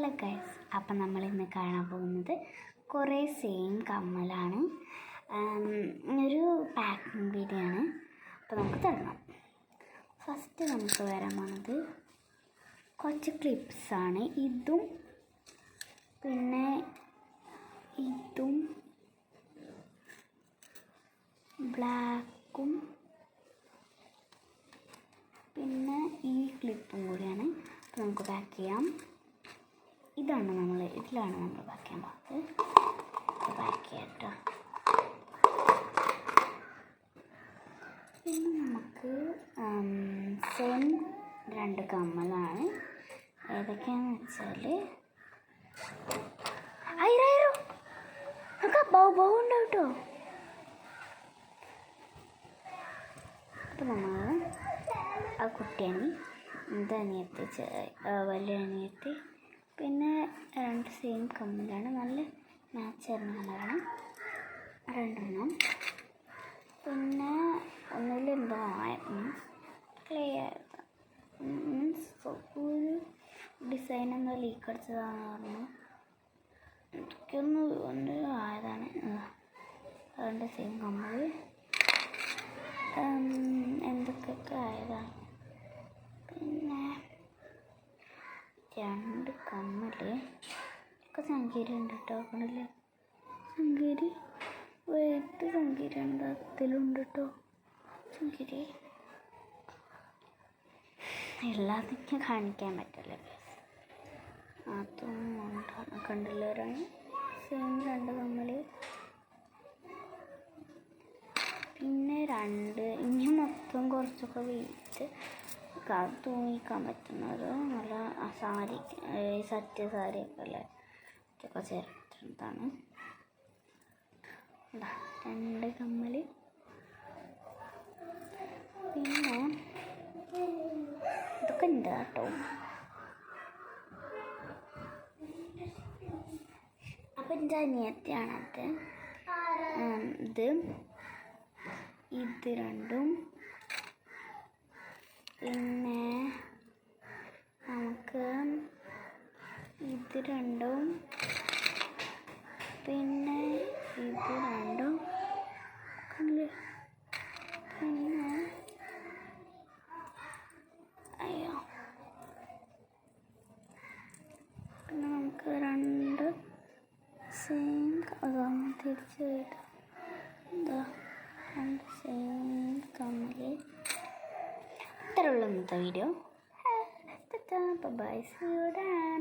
Hello guys അപ്പം നമ്മൾ ഇന്ന് കാണാൻ പോകുന്നത് കുറേ സെയിം കമ്മലാണ്. ഒരു പാക്കിംഗ് വീഡിയോ ആണ് അപ്പോൾ നമുക്ക് തുടങ്ങാം. ഫസ്റ്റ് നമുക്ക് വരാൻ പോണത് കുറച്ച് ക്ലിപ്സാണ് ഇതും പിന്നെ ഇതും ബ്ലാക്കും പിന്നെ ഈ ക്ലിപ്പും കൂടിയാണ്. അപ്പോൾ നമുക്ക് പാക്ക് ചെയ്യാം. ഇതാണ് നമ്മൾ ഇതിലാണ് നമ്മൾ പോകുന്നത് പാക്ക് ചെയ്യാം കേട്ടോ. പിന്നെ നമുക്ക് സെയിം രണ്ട് കമ്മലാണ്. ഏതൊക്കെയാണെന്ന് വെച്ചാൽ അയ്യായിരം നമുക്ക് ബൗ ബൗ ഉണ്ടാവും കേട്ടോ. നമ്മൾ ആ കുട്ടിയാണ് ഇത് അനിയത്തി വലിയ അനിയത്തി പിന്നെ രണ്ട് സെയിം കമ്മലാണ് നല്ല മാച്ച് ആയിരുന്നു കമ്മലാണ് രണ്ടെണ്ണം. പിന്നെ ഒന്നിൽ എന്തോ? ആയിരുന്നു ക്ലിയർ മീൻസ് ഒരു ഡിസൈൻ എന്തോ ലീക്ക് അടിച്ചതാണെന്ന് പറഞ്ഞു. എനിക്കൊന്ന് ഒന്ന് ആയതാണ്. രണ്ട് സെയിം കമ്മൽ എന്തൊക്കെയൊക്കെ ആയതാണ് പിന്നെ രണ്ട് കമ്മൽ. ഒക്കെ സങ്കീരി ഉണ്ട് കേട്ടോ കണ്ടില്ലേ സങ്കീരി വെയിറ്റ് ഉണ്ട് അതിലുണ്ട് കേട്ടോ സങ്കീരി. എല്ലാത്തിനും കാണിക്കാൻ പറ്റില്ല അതും ഉണ്ടാണ് കണ്ടില്ലവരാണ് സെയിം രണ്ട് കമ്മൽ പിന്നെ രണ്ട് ഇനി മൊത്തം കുറച്ചൊക്കെ വെയിറ്റ് തൂങ്ങിക്കാൻ പറ്റുന്നത് നല്ല സാരി സത്യ സാരിയൊക്കെ അല്ലേ ഇതൊക്കെ ചേർത്തിട്ടാണ് രണ്ട് കമ്മൽ പിന്നെ ഇതൊക്കെ ഉണ്ട് കേട്ടോ. അപ്പം എന്റെ അനിയത്തിയാണത്. ഇത് ഇത് രണ്ടും പിന്നെ നമുക്ക് ഇത് രണ്ടും പിന്നെ ഇത് രണ്ടും? പിന്നെ അയ്യോ പിന്നെ നമുക്ക് രണ്ട് സെയിം തിരിച്ച് വരും എന്താ രണ്ട് സെയിം കമ്മൽ ഇത്രയുള്ള ഇന്നത്തെ video. Bye see you Dan